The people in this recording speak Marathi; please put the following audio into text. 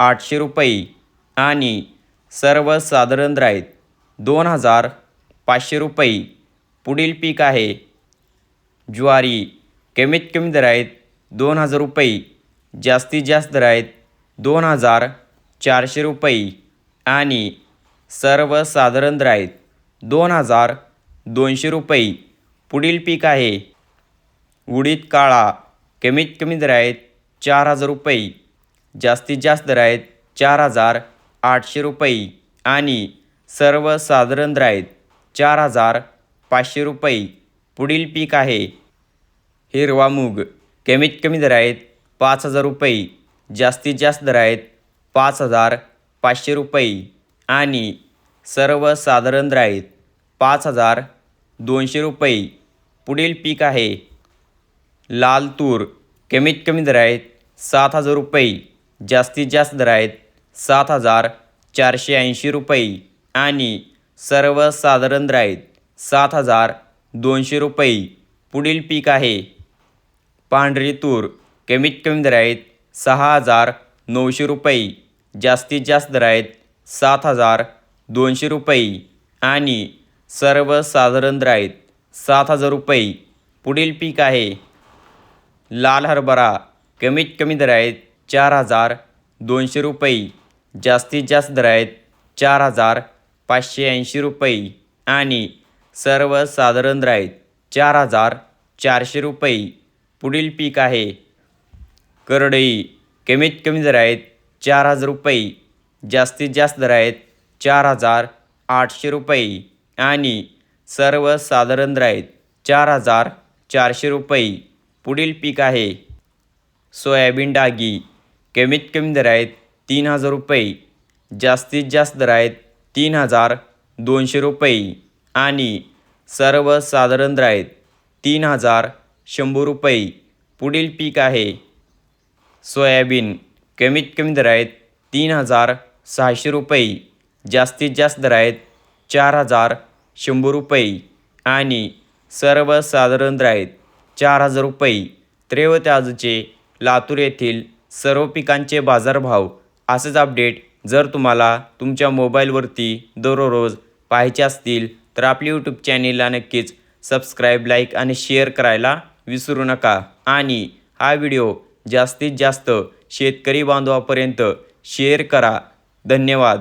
आठशे रुपये आणि सर्वसाधारण राईत आहेत दोन हजार पाचशे रुपये. पुढील पीक आहे. ज्वारी कमीत कमी दर आहेत दोन हजार रुपये. जास्तीत जास्त दर आहेत दोन हजार चारशे रुपये. आणि सर्वसाधारण दर आहेत दोन हजार दोनशे रुपये. पुढील पीक आहे. उडीद काळा कमीत कमी दर आहेत चार हजार रुपये. जास्तीत जास्त दर आहेत चार हजार आठशे रुपये आणि सर्वसाधारण दर आहेत चार हजार पाचशे रुपये. पुढील पीक आहे हिरवा मूग कमीत कमी दर आहेत पाच हजार रुपये. जास्तीत जास्त दर आहेत पाच हजार पाचशे रुपये. आणि सर्वसाधारण दर आहेत पाच हजार दोनशे रुपये. पुढील पीक आहे लाल तूर. कमीत कमी दर आहेत सात हजार रुपये. जास्तीत जास्त दर आहेत सात हजार चारशे ऐंशी रुपये आणि सर्वसाधारण दर आहेत सात हजार दोनशे रुपये. पुढील पीक आहे पांढरी तूर. कमीत कमी दर आहेत सहा हजार नऊशे रुपये. जास्तीत जास्त दर आहेत सात हजार दोनशे रुपये आणि सर्वसाधारण दर आहेत सात हजार रुपये. पुढील पीक आहे लाल हरभरा. कमीत कमी दर आहेत चार हजार दोनशे रुपये. जास्तीत जास्त दर आहेत चार हजार पाचशे ऐंशी रुपये. आणि सर्वसाधारण दर आहेत चार हजार चारशे रुपये. पुढील पीक आहे. करडई. कमीत कमी दर आहेत चार हजार रुपये. जास्तीत जास्त दर आहेत चार हजार आठशे रुपये. आणि सर्वसाधारण दर आहेत चार हजार चारशे रुपये. पुढील पीक आहे. सोयाबीन डागी. कमीत कमी दर आहेत तीन हजार रुपये. जास्तीत जास्त दर आहेत तीन हजार दोनशे रुपये. आणि सर्वसाधारण दर आहेत तीन हजार शंभर रुपये. पुढील पीक आहे सोयाबीन. कमीत कमी दर आहेत तीन हजार सहाशे रुपये. जास्तीत जास्त दर आहेत चार हजार शंभर रुपये. आणि सर्वसाधारण दर आहेत चार हजार रुपये. त्रेवत लातूर येथील सर्व पिकांचे बाजारभाव असेच अपडेट जर तुम्हाला तुमच्या मोबाईलवरती दररोज पाहायचे असतील तर आपल्या यूट्यूब चॅनेलला नक्कीच सबस्क्राईब लाईक आणि शेअर करायला विसरू नका. आणि हा व्हिडिओ जास्तीत जास्त शेतकरी बांधवापर्यंत शेअर करा. धन्यवाद.